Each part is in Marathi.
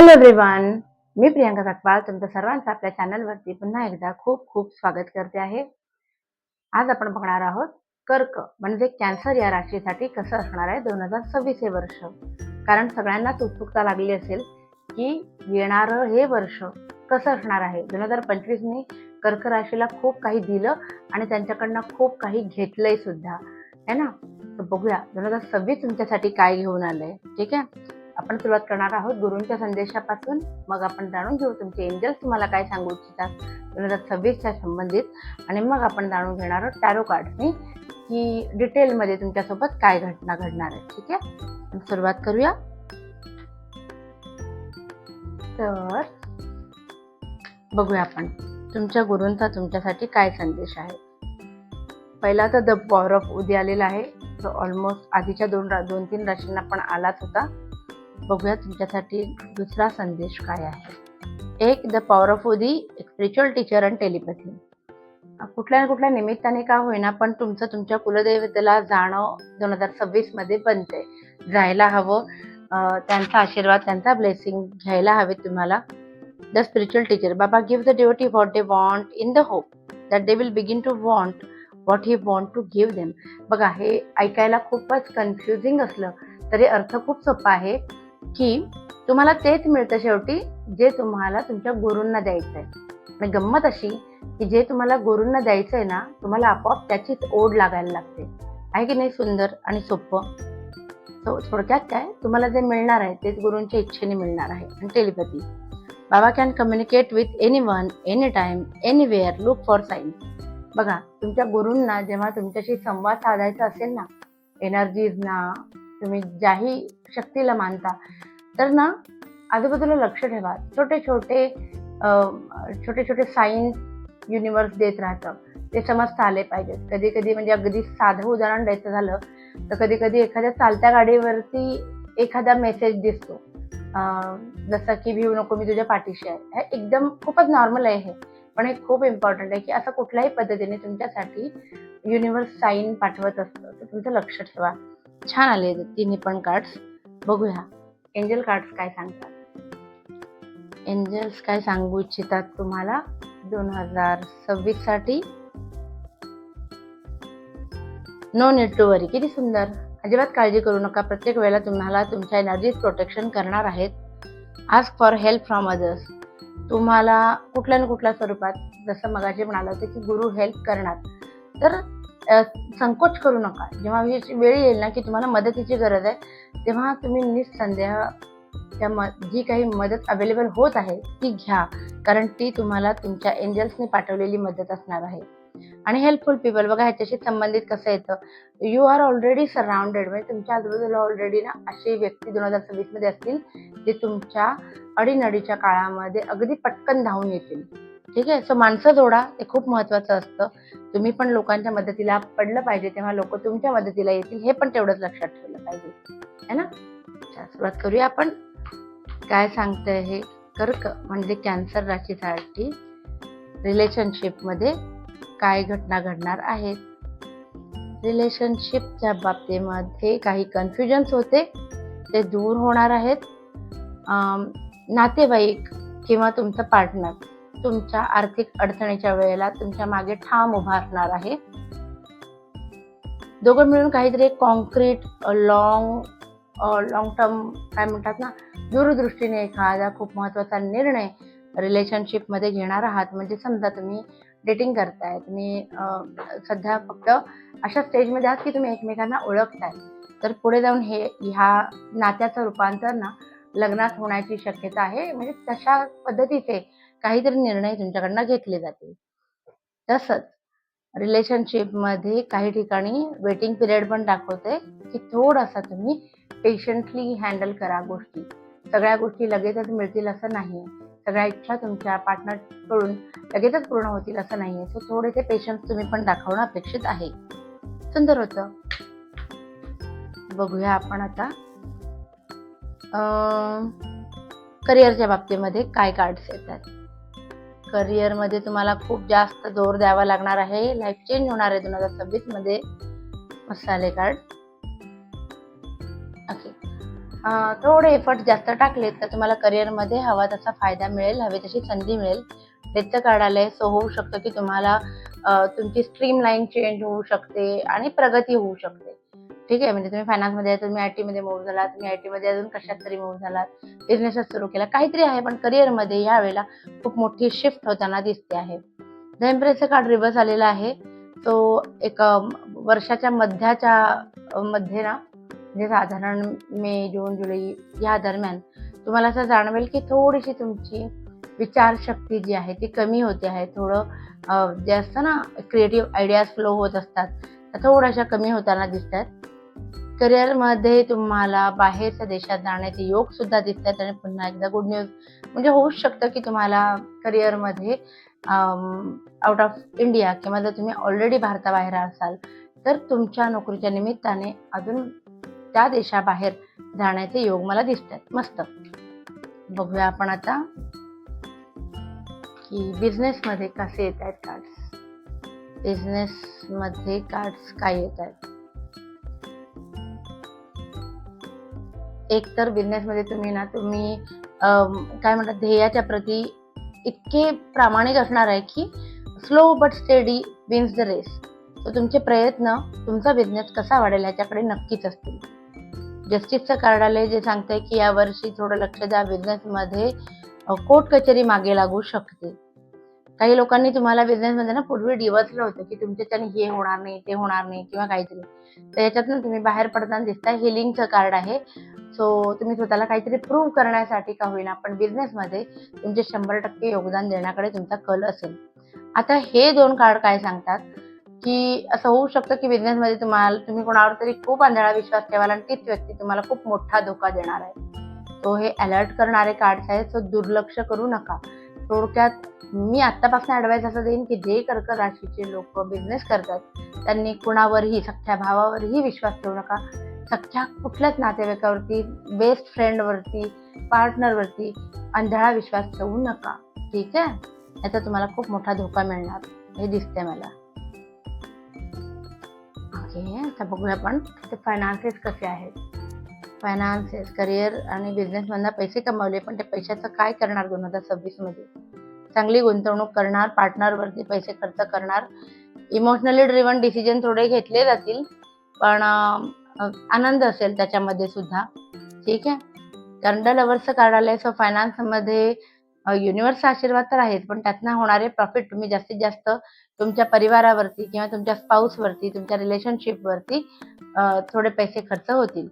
हॅलो एव्हरीवन मी प्रियांका सकपाळ तुमचं सर्वांचं आपल्या चॅनलवरती पुन्हा एकदा खूप खूप स्वागत करते आहे. आज आपण बघणार आहोत कर्क म्हणजे कॅन्सर या राशीसाठी कसं असणार आहे दोन हजार सव्वीस हे वर्ष. कारण सगळ्यांनाच उत्सुकता लागली असेल की येणारं हे वर्ष कसं असणार आहे. दोन हजार पंचवीसनी कर्क राशीला खूप काही दिलं आणि त्यांच्याकडनं खूप काही घेतलंय सुद्धा. है ना? तर बघूया दोन हजार सव्वीस तुमच्यासाठी काय घेऊन आलंय. ठीक आहे? आपण सुरुवात करणार आहोत गुरूंच्या संदेशापासून. मग आपण जाणून घेऊ तुमचे एंजल्स तुम्हाला काय सांगू इच्छितात. दोन हजार सव्वीसच्या संबंधित. आणि मग आपण जाणून घेणार आहोत टॅरो कार्ड्सनी की डिटेलमध्ये तुमच्यासोबत काय घटना घडणार आहे. ठीक आहे? सुरुवात करूया. तर बघूया आपण तुमच्या गुरूंचा तुमच्यासाठी काय संदेश आहे. पहिला तर द पॉवर ऑफ उद्या आलेला आहे. तो ऑलमोस्ट आधीच्या दोन दोन तीन राशींना पण आलाच होता. बघूया तुमच्यासाठी दुसरा संदेश काय आहे. एक the power of Udi spiritual teacher and telepathy कुठल्या ना कुठल्या निमित्ताने का होईना पण तुमचं तुमच्या कुलदैवतेला जाणं दोन हजार सव्वीसमध्ये बनते जायला हवं. त्यांचा आशीर्वाद त्यांचा ब्लेसिंग घ्यायला हवे तुम्हाला. The spiritual teacher Baba give the devotee what they want in the hope that they will begin to want what he want to give them बघा हे ऐकायला खूपच कन्फ्युजिंग असलं तरी अर्थ खूप सोपा आहे. की तुम्हाला तेच मिळतं शेवटी जे तुम्हाला तुमच्या गुरूंना द्यायचं आहे आणि गंमत अशी की जे तुम्हाला गुरूंना द्यायचं आहे ना तुम्हाला आपोआप त्याचीच ओढ लागायला लागते. आहे की नाही सुंदर आणि सोपं? सो थोडक्यात काय तुम्हाला जे मिळणार आहे तेच गुरूंच्या इच्छेने मिळणार आहे. आणि telepathy. Baba can communicate with anyone any time anywhere look for signs बघा तुमच्या गुरूंना जेव्हा तुमच्याशी संवाद साधायचा असेल ना एनर्जीजना तुम्ही ज्याही शक्तीला मानता तर ना आजूबाजूला लक्ष ठेवा. छोटे छोटे छोटे छोटे साईन्स युनिवर्स देत राहतं. ते समजता आले पाहिजेत. कधी कधी म्हणजे अगदी साधं उदाहरण द्यायचं झालं तर कधी कधी एखाद्या चालत्या गाडीवरती एखादा मेसेज दिसतो. जसं की भिवू नको मी तुझ्या पाठीशी आहे. हे एकदम खूपच नॉर्मल आहे हे. पण हे खूप इम्पॉर्टंट आहे की असं कुठल्याही पद्धतीने तुमच्यासाठी युनिवर्स साईन पाठवत असतं. तर तुमचं लक्ष ठेवा. छान आले तिन्ही पण कार्ड्स बघूया. एंजल कार्ड्स काय सांगतात? एंजल्स काय सांगू इच्छितात तुम्हाला? दोन हजार सव्वीससाठी. नो नीड टू वरी किती सुंदर. अजिबात काळजी करू नका. प्रत्येक वेळेला तुम्हाला तुमच्या एनर्जीज प्रोटेक्शन करणार आहेत. Ask for help from others तुम्हाला कुठल्या ना कुठल्या स्वरूपात जसं मगाशी म्हणालं होतं की गुरु हेल्प करणार. तर संकोच करू नका. जेव्हा ही वेळ येईल ना की तुम्हाला मदतीची गरज आहे तेव्हा तुम्ही निसंदेह त्या म जी काही मदत अवेलेबल होत आहे ती घ्या. कारण ती तुम्हाला तुमच्या एंजल्सने पाठवलेली मदत असणार आहे. आणि हेल्पफुल पीपल बघा ह्याच्याशी संबंधित कसं येतं? यू आर ऑलरेडी सराउंडेड म्हणजे तुमच्या आजूबाजूला ऑलरेडी ना अशी व्यक्ती दोन हजार सव्वीसमध्ये असतील जे तुमच्या अडीनडीच्या काळामध्ये अगदी पटकन धावून येतील. ठीक आहे? सो माणसं जोडा ते खूप महत्वाचं असतं. तुम्ही पण लोकांच्या मदतीला पडलं पाहिजे तेव्हा लोक तुमच्या मदतीला येतील हे पण तेवढंच लक्षात ठेवलं पाहिजे. है ना? अच्छा, सुरुवात करूया आपण. काय सांगतंय हे? कर्क म्हणजे कॅन्सर राशीसाठी रिलेशनशिपमध्ये काय घटना घडणार आहेत? रिलेशनशिपच्या बाबतीमध्ये काही कन्फ्युजन्स होते ते दूर होणार आहेत. नातेवाईक किंवा तुमचं पार्टनर तुमच्या आर्थिक अडचणीच्या वेळेला तुमच्या मागे ठाम उभा असणार आहे. दोघं मिळून काहीतरी कॉन्क्रीट लॉंग लॉंग टर्म काय म्हणतात ना दूरदृष्टीने एखादा खूप महत्त्वाचा निर्णय रिलेशनशिपमध्ये घेणार आहात. म्हणजे समजा तुम्ही डेटिंग करताय तुम्ही सध्या फक्त अशा स्टेजमध्ये आहात की तुम्ही एकमेकांना ओळखताय. तर पुढे जाऊन हे ह्या नात्याचं रूपांतर ना लग्नात होण्याची शक्यता आहे. म्हणजे तशा पद्धतीचे काहीतरी निर्णय तुमच्याकडनं घेतले जातील. तसंच रिलेशनशिपमध्ये काही ठिकाणी वेटिंग पिरियड पण दाखवते की थोडासा तुम्ही पेशंटली हँडल करा गोष्टी. सगळ्या गोष्टी लगेचच मिळतील असं नाही सगळ्या इच्छा तुमच्या पार्टनरकडून लगेचच पूर्ण होतील असं नाही सो थोडेसे पेशन्स तुम्ही पण दाखवणं अपेक्षित आहे. सुंदर होतं. बघूया आपण आता करिअरच्या बाबतीमध्ये काय कार्ड्स येतात. करिअरमध्ये तुम्हाला खूप जास्त जोर द्यावा लागणार आहे. लाईफ चेंज होणार आहे दोन हजार सव्वीसमध्ये. मसाले कार्ड ओके थोडे एफर्ट जास्त टाकलेत तर तुम्हाला करिअरमध्ये हवा तसा फायदा मिळेल हवी तशी संधी मिळेल. डेथचं कार्ड आलंय सो होऊ शकतं की तुम्हाला तुमची स्ट्रीम लाईन चेंज होऊ शकते आणि प्रगती होऊ शकते. ठीक आहे? म्हणजे तुम्ही फायनान्समध्ये आहे तुम्ही आय टीमध्ये मूव्ह झालात तुम्ही आय टीमध्ये अजून कशात तरी मूव्ह झालात बिझनेसच सुरू केला काहीतरी आहे पण करिअरमध्ये यावेळेला खूप मोठी शिफ्ट होताना दिसते आहे. द एम्प्रेसचं कार्ड रिव्हर्स आलेला आहे. तो एक वर्षाच्या मध्याच्या मध्ये ना म्हणजे साधारण मे जून जुलै या दरम्यान तुम्हाला असं जाणवेल की थोडीशी तुमची विचारशक्ती जी आहे ती कमी होते आहे. थोडं जे असतं ना क्रिएटिव्ह आयडियाज फ्लो होत असतात थोड्याशा कमी होताना दिसतात करिअरमध्ये तुम्हाला बाहेरच्या देशात जाण्याचे योग सुद्धा दिसतात आणि पुन्हा एकदा गुड न्यूज म्हणजे होऊच शकतं की तुम्हाला करिअरमध्ये आउट ऑफ इंडिया किंवा जर तुम्ही ऑलरेडी भारताबाहेर असाल तर तुमच्या नोकरीच्या निमित्ताने अजून त्या देशाबाहेर जाण्याचे योग मला दिसतात मस्त. बघूया आपण आता की बिझनेसमध्ये कसे येत आहेत कार्ड्स बिझनेसमध्ये कार्ड्स काय येत आहेत एकतर बिझनेसमध्ये तुम्ही ना तुम्ही काय म्हणतात ध्येयाच्या प्रती इतके प्रामाणिक असणार आहे की slow but steady wins the race तर तुमचे प्रयत्न तुमचा बिझनेस कसा वाढेल याच्याकडे नक्कीच असतील. जस्टिसचं कार्ड जे सांगतंय की यावर्षी थोडं लक्ष द्या बिझनेसमध्ये कोर्ट कचेरी मागे लागू शकते. काही लोकांनी तुम्हाला बिझनेसमध्ये ना पूर्वी डिवचलं होतं की तुमच्याच्याने हे होणार नाही ते होणार नाही किंवा काहीतरी. तर याच्यातून तुम्ही बाहेर पडताना दिसताय. हिलिंगचं कार्ड आहे. सो तुम्ही स्वतःला काहीतरी प्रूव्ह करण्यासाठी का होईना पण बिझनेसमध्ये तुमचे शंभर टक्के योगदान देण्याकडे तुमचा कल असेल. आता हे दोन कार्ड काय सांगतात? की असं होऊ शकतं की बिझनेसमध्ये तुम्हाला तुम्ही कोणावर तरी खूप आंधळा विश्वास ठेवाल आणि तीच व्यक्ती तुम्हाला खूप मोठा धोका देणार आहे. तो हे अलर्ट करणारे कार्ड्स आहेत सो दुर्लक्ष करू नका. थोडक्यात मी आत्तापासून ॲडवाईस असं देईन की जे कर्क राशीचे लोक बिझनेस करतात त्यांनी कुणावरही सख्ख्या भावावरही विश्वास ठेवू नका. सख्या कुठल्याच नातेवाईकावरती बेस्ट फ्रेंडवरती पार्टनरवरती अंधळा विश्वास ठेवू नका. ठीक आहे? याचा तुम्हाला खूप मोठा धोका मिळणार. हे दिसतंय मला. ओके आता बघूया आपण ते फायनान्सेस कसे आहेत. फायनान्सेस करिअर आणि बिझनेसमधनं पैसे कमावले पण ते पैशाचं काय करणार दोन हजार सव्वीसमध्ये चांगली गुंतवणूक करणार पार्टनरवरती पैसे खर्च करणार. इमोशनली ड्रिव्हन डिसिजन थोडे घेतले जातील. पण आनंद असेल त्याच्यामध्ये सुद्धा. ठीक आहे? कारण द लवर्सचं सो फायनान्समध्ये युनिवर्स आशीर्वाद तर आहेत पण त्यातनं होणारे प्रॉफिट तुम्ही जास्तीत जास्त तुमच्या परिवारावरती किंवा तुमच्या स्पाऊसवरती तुमच्या रिलेशनशिपवरती थोडे पैसे खर्च होतील.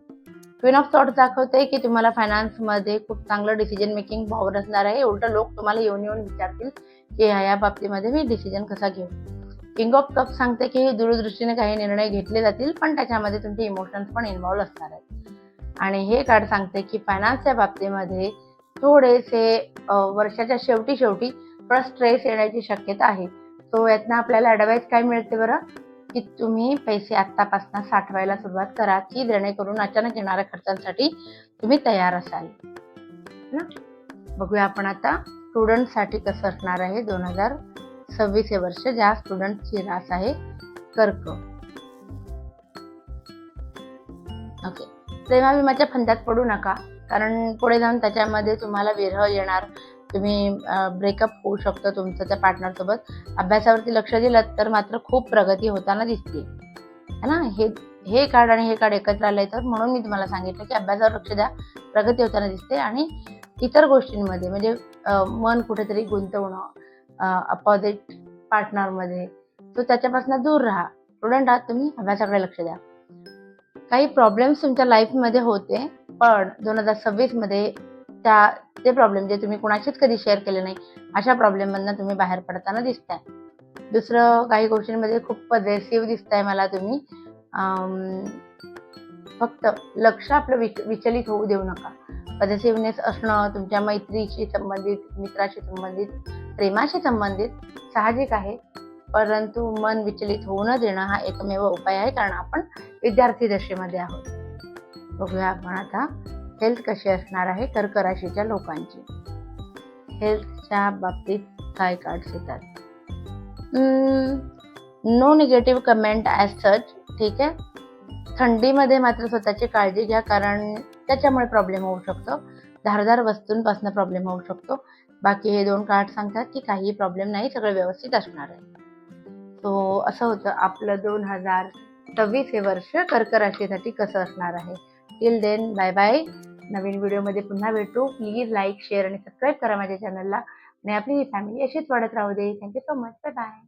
क्वीन ऑफ थॉट दाखवते की तुम्हाला फायनान्समध्ये खूप चांगलं डिसिजन मेकिंग पॉवर असणार आहे. उलट लोक तुम्हाला येऊन येऊन विचारतील की ह्या या बाबतीमध्ये मी डिसिजन कसा घेऊ? किंग ऑफ कप सांगते की दूरदृष्टीने काही निर्णय घेतले जातील पण त्याच्यामध्ये तुमचे इमोशन्स पण इन्व्हॉल्व असणार आहेत. आणि हे कार्ड सांगते की फायनान्सच्या बाबतीमध्ये थोडेसे वर्षाच्या शेवटी शेवटी थोडा स्ट्रेस येण्याची शक्यता आहे. सो यातनं आपल्याला ॲडवाईस काय मिळते बरं? की तुम्ही पैसे आत्तापासून साठवायला सुरुवात करा की जेणेकरून अचानक येणाऱ्या खर्चांसाठी तुम्ही तयार असाल. ना? बघूया आपण आता स्टुडंटसाठी कसं असणार आहे दोन हजार सव्वीस हे वर्ष ज्या स्टुडंटची रास आहे कर्क. ओके प्रेमाविमाच्या फंद्यात पडू नका कारण पुढे जाऊन त्याच्यामध्ये तुम्हाला विरह येणार. तुम्ही ब्रेकअप होऊ शकतो तुमचं त्या पार्टनरसोबत अभ्यासावरती लक्ष दिलं तर मात्र खूप प्रगती होताना दिसते. है ना? हे हे कार्ड आणि हे कार्ड एकत्र आलंय तर म्हणून मी तुम्हाला सांगितलं की अभ्यासावर लक्ष द्या प्रगती होताना दिसते. आणि इतर गोष्टींमध्ये म्हणजे मन कुठेतरी गुंतवणं अपोजिट पार्टनरमध्ये तो त्याच्यापासून दूर राहा. स्टुडंट आहात तुम्ही अभ्यासाकडे लक्ष द्या. काही प्रॉब्लेम्स तुमच्या लाईफमध्ये होते पण दोन हजार सव्वीसमध्ये त्या ते प्रॉब्लेम जे तुम्ही कुणाशीच कधी शेअर केले नाही अशा प्रॉब्लेममधनं तुम्ही बाहेर पडताना दिसताय. दुसरं काही गोष्टींमध्ये खूप पजेसिव्ह दिसताय मला तुम्ही. फक्त लक्ष आपलं विच विचलित होऊ देऊ नका. पॉझिटिव्हनेस असणं तुमच्या मैत्रीशी संबंधित मित्राशी संबंधित प्रेमाशी संबंधित साहजिक आहे. परंतु मन विचलित होऊ न देणं हा एकमेव उपाय आहे कारण आपण विद्यार्थी दशेमध्ये आहोत. बघूया आपण आता हेल्थ कशी असणार आहे कर्क राशीच्या लोकांची. हेल्थच्या बाबतीत काय कार्ड्स येतात? No negative comment as such ठीक आहे. थंडीमध्ये मात्र स्वतःची काळजी घ्या कारण त्याच्यामुळे प्रॉब्लेम होऊ शकतो. धारदार वस्तूंपासून प्रॉब्लेम होऊ शकतो. बाकी हे दोन कार्ड सांगतात की काही प्रॉब्लेम नाही सगळं व्यवस्थित असणार आहे. सो असं होतं आपलं दोन हजार सव्वीस हे वर्ष कर्क राशीसाठी कसं असणार आहे? टिल देन बाय बाय नवीन व्हिडिओमध्ये पुन्हा भेटू. प्लीज लाईक शेअर आणि सबस्क्राईब करा माझ्या चॅनलला आणि आपली ही फॅमिली अशीच वाढत राहू दे. Thank you so much bye bye